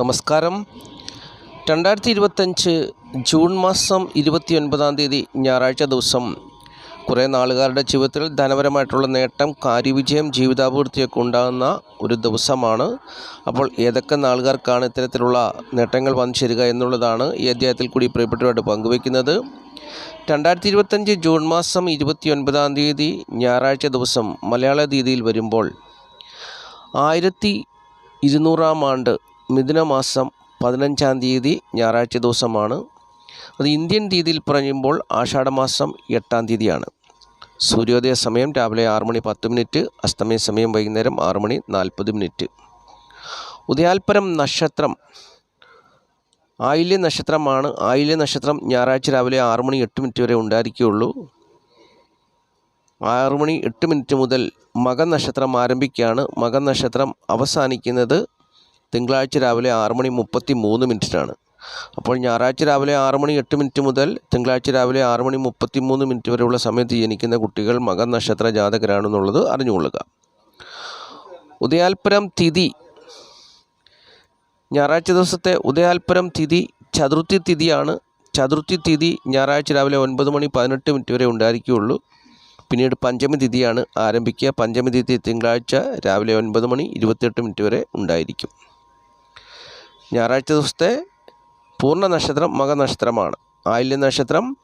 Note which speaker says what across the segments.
Speaker 1: നമസ്കാരം. രണ്ടായിരത്തി ഇരുപത്തഞ്ച് ജൂൺ മാസം ഇരുപത്തി ഒൻപതാം തീയതി ഞായറാഴ്ച ദിവസം കുറേ നാളുകാരുടെ ജീവിതത്തിൽ ധനപരമായിട്ടുള്ള നേട്ടം കാര്യവിജയം ജീവിതാഭിവൃദ്ധിയൊക്കെ ഉണ്ടാകുന്ന ഒരു ദിവസമാണ്. അപ്പോൾ ഏതൊക്കെ നാളുകാർക്കാണ് ഇത്തരത്തിലുള്ള നേട്ടങ്ങൾ വന്നു ചേരുക എന്നുള്ളതാണ് ഈ അധ്യായത്തിൽ കൂടി പ്രിയപ്പെട്ടവരായിട്ട് പങ്കുവയ്ക്കുന്നത്. രണ്ടായിരത്തി ഇരുപത്തഞ്ച് ജൂൺ മാസം ഇരുപത്തി ഒൻപതാം തീയതി ഞായറാഴ്ച ദിവസം മലയാള തീയതിയിൽ വരുമ്പോൾ ആയിരത്തി ഇരുന്നൂറാം ആണ്ട് മിഥുനമാസം പതിനഞ്ചാം തീയതി ഞായറാഴ്ച ദിവസമാണ്. അത് ഇന്ത്യൻ തീയതിയിൽ പറയുമ്പോൾ ആഷാഢമാസം എട്ടാം തീയതിയാണ്. സൂര്യോദയ സമയം രാവിലെ ആറ് മണി പത്ത് മിനിറ്റ് അസ്തമയ സമയം വൈകുന്നേരം ആറ് മണി നാൽപ്പത് മിനിറ്റ്. ഉദയാൽപരം നക്ഷത്രം ആയില്യ നക്ഷത്രമാണ്. ആയില്യ നക്ഷത്രം ഞായറാഴ്ച രാവിലെ ആറ് മണി എട്ട് മിനിറ്റ് വരെ ഉണ്ടായിരിക്കുകയുള്ളൂ. ആറ് മണി എട്ട് മിനിറ്റ് മുതൽ മകൻ നക്ഷത്രം ആരംഭിക്കുകയാണ്. മകൻ നക്ഷത്രം അവസാനിക്കുന്നത് തിങ്കളാഴ്ച രാവിലെ ആറ് മണി മുപ്പത്തി മൂന്ന് മിനിറ്റിനാണ്. അപ്പോൾ ഞായറാഴ്ച രാവിലെ ആറ് മണി എട്ട് മിനിറ്റ് മുതൽ തിങ്കളാഴ്ച രാവിലെ ആറ് മണി മുപ്പത്തി മൂന്ന് മിനിറ്റ് വരെയുള്ള സമയത്ത് ജനിക്കുന്ന കുട്ടികൾ മകൻ നക്ഷത്ര ജാതകരാണെന്നുള്ളത് അറിഞ്ഞുകൊള്ളുക. ഉദയാൽപരം തിഥി. ഞായറാഴ്ച ദിവസത്തെ ഉദയാൽപരം തിഥി ചതുർത്ഥി തിഥിയാണ്. ചതുർത്ഥി തിഥി ഞായറാഴ്ച രാവിലെ ഒൻപത് മണി പതിനെട്ട് മിനിറ്റ് വരെ ഉണ്ടായിരിക്കുകയുള്ളൂ. പിന്നീട് പഞ്ചമി തിഥിയാണ് ആരംഭിക്കുക. പഞ്ചമി തിഥി തിങ്കളാഴ്ച രാവിലെ ഒൻപത് മണി ഇരുപത്തിയെട്ട് മിനിറ്റ് വരെ ഉണ്ടായിരിക്കും. ഞായറാഴ്ച ദിവസത്തെ പൂർണ നക്ഷത്രം മകനക്ഷത്രമാണ്. ആയില്യ നക്ഷത്രം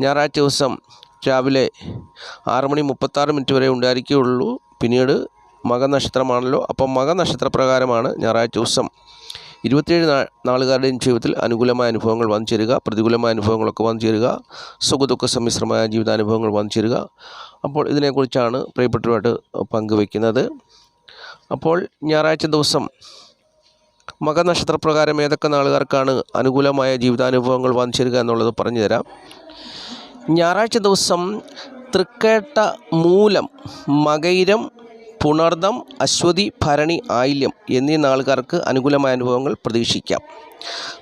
Speaker 1: ഞായറാഴ്ച ദിവസം രാവിലെ ആറ് മണി മുപ്പത്താറ് മിനിറ്റ് വരെ ഉണ്ടായിരിക്കുകയുള്ളൂ. പിന്നീട് മകനക്ഷത്രമാണല്ലോ. അപ്പം മകനക്ഷത്ര പ്രകാരമാണ് ഞായറാഴ്ച ദിവസം ഇരുപത്തിയേഴ് നാളുകാരുടെയും ജീവിതത്തിൽ അനുകൂലമായ അനുഭവങ്ങൾ വന്നു ചേരുക. പ്രതികൂലമായ അനുഭവങ്ങളൊക്കെ വന്നു ചേരുക. സുഖദുഃഖ സമ്മിശ്രമായ ജീവിതാനുഭവങ്ങൾ വന്നു ചേരുക. അപ്പോൾ ഇതിനെക്കുറിച്ചാണ് പ്രിയപ്പെട്ടവരുമായിട്ട് പങ്കുവയ്ക്കുന്നത്. അപ്പോൾ ഞായറാഴ്ച ദിവസം മകനക്ഷത്രപ്രകാരം ഏതൊക്കെ നാളുകാർക്കാണ് അനുകൂലമായ ജീവിതാനുഭവങ്ങൾ വന്നു എന്നുള്ളത് പറഞ്ഞു തരാം ഞായറാഴ്ച ദിവസം തൃക്കേട്ട മൂലം മകൈരം പുണർദം അശ്വതി ഭരണി ആയില്യം എന്നീ നാളുകാർക്ക് അനുകൂലമായ അനുഭവങ്ങൾ പ്രതീക്ഷിക്കാം.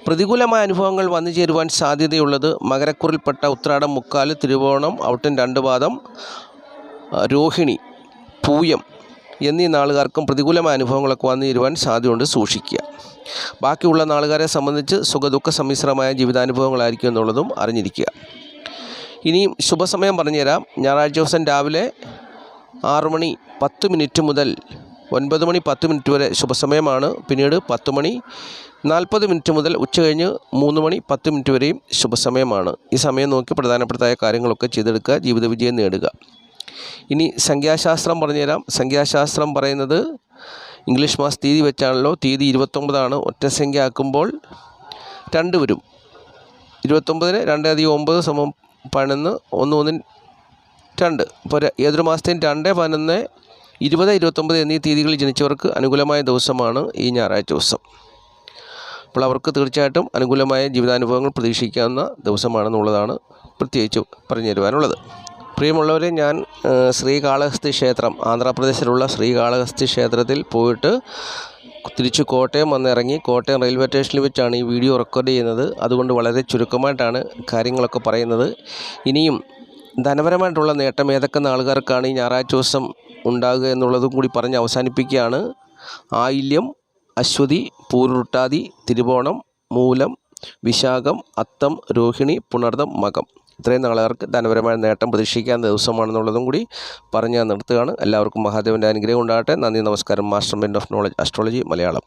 Speaker 1: പ്രതികൂലമായ അനുഭവങ്ങൾ വന്നു ചേരുവാൻ സാധ്യതയുള്ളത് മകരക്കുറിൽപ്പെട്ട ഉത്രാടം മുക്കാൽ തിരുവോണം ഔട്ടൻ രണ്ട് പാദം രോഹിണി പൂയം എന്നീ നാളുകാർക്കും പ്രതികൂലമായ അനുഭവങ്ങളൊക്കെ വന്നു തരുവാൻ സാധ്യതയുണ്ട് സൂക്ഷിക്കുക. ബാക്കിയുള്ള നാളുകാരെ സംബന്ധിച്ച് സുഖദുഃഖ സമ്മിശ്രമായ ജീവിതാനുഭവങ്ങളായിരിക്കും എന്നുള്ളതും അറിഞ്ഞിരിക്കുക. ഇനിയും ശുഭസമയം പറഞ്ഞുതരാം. ഞായറാഴ്ച ദിവസം രാവിലെ ആറു മണി പത്ത് മിനിറ്റ് മുതൽ ഒൻപത് മണി പത്ത് മിനിറ്റ് വരെ ശുഭസമയമാണ്. പിന്നീട് പത്ത് മണി നാൽപ്പത് മിനിറ്റ് മുതൽ ഉച്ച കഴിഞ്ഞ് മൂന്ന് മണി പത്ത് മിനിറ്റ് വരെയും ശുഭസമയമാണ്. ഈ സമയം നോക്കി പ്രധാനപ്പെട്ടതായ കാര്യങ്ങളൊക്കെ ചെയ്തെടുക്കുക. ജീവിത വിജയം നേടുക. ഇനി സംഖ്യാശാസ്ത്രം പറഞ്ഞുതരാം. സംഖ്യാശാസ്ത്രം പറയുന്നത് ഇംഗ്ലീഷ് മാസ തീയതി വെച്ചാണല്ലോ. തീയതി ഇരുപത്തൊമ്പതാണ്. ഒറ്റ സംഖ്യ ആക്കുമ്പോൾ രണ്ട് വരും. ഇരുപത്തൊമ്പതിന് രണ്ട് അധികം ഒമ്പത് സമം പതിനൊന്ന്. ഒന്ന് ഒന്നിന് രണ്ട്. ഇപ്പോൾ ഏതൊരു മാസത്തെയും രണ്ട് പതിനൊന്ന് ഇരുപത് ഇരുപത്തൊമ്പത് എന്നീ തീയതികളിൽ ജനിച്ചവർക്ക് അനുകൂലമായ ദിവസമാണ് ഈ ഞായറാഴ്ച ദിവസം. അപ്പോൾ അവർക്ക് തീർച്ചയായിട്ടും അനുകൂലമായ ജീവിതാനുഭവങ്ങൾ പ്രതീക്ഷിക്കാവുന്ന ദിവസമാണെന്നുള്ളതാണ് പ്രത്യേകിച്ച് പറഞ്ഞു തരുവാനുള്ളത് പ്രിയമുള്ളവരെ ഞാൻ ശ്രീകാളഹസ്തി ക്ഷേത്രം ആന്ധ്രാപ്രദേശിലുള്ള ശ്രീകാളഹസ്തി ക്ഷേത്രത്തിൽ പോയിട്ട് തിരിച്ച് കോട്ടയം വന്നിറങ്ങി. കോട്ടയം റെയിൽവേ സ്റ്റേഷനിൽ വെച്ചാണ് ഈ വീഡിയോ റെക്കോർഡ് ചെയ്യുന്നത്. അതുകൊണ്ട് വളരെ ചുരുക്കമായിട്ടാണ് കാര്യങ്ങളൊക്കെ പറയുന്നത്. ഇനിയും ധനപരമായിട്ടുള്ള നേട്ടം ഏതൊക്കെ നാളുകാർക്കാണ് ഈ ഞായറാഴ്ച ദിവസം ഉണ്ടാകുക എന്നുള്ളതും കൂടി പറഞ്ഞ് അവസാനിപ്പിക്കുകയാണ്. ആയില്യം അശ്വതി പൂരുട്ടാതി തിരുവോണം മൂലം വിശാഖം അത്തം രോഹിണി പുണർദം മകം. ഇത്രയും നാളുകാർക്ക് ധനപരമായ നേട്ടം പ്രതീക്ഷിക്കാൻ ദിവസമാണെന്നുള്ളതും കൂടി പറഞ്ഞ് ഞാൻ നിർത്തുകയാണ്. എല്ലാവർക്കും മഹാദേവന്റെ അനുഗ്രഹം ഉണ്ടാകട്ടെ. നന്ദി നമസ്കാരം. Master mind of knowledge astrology Malayalam.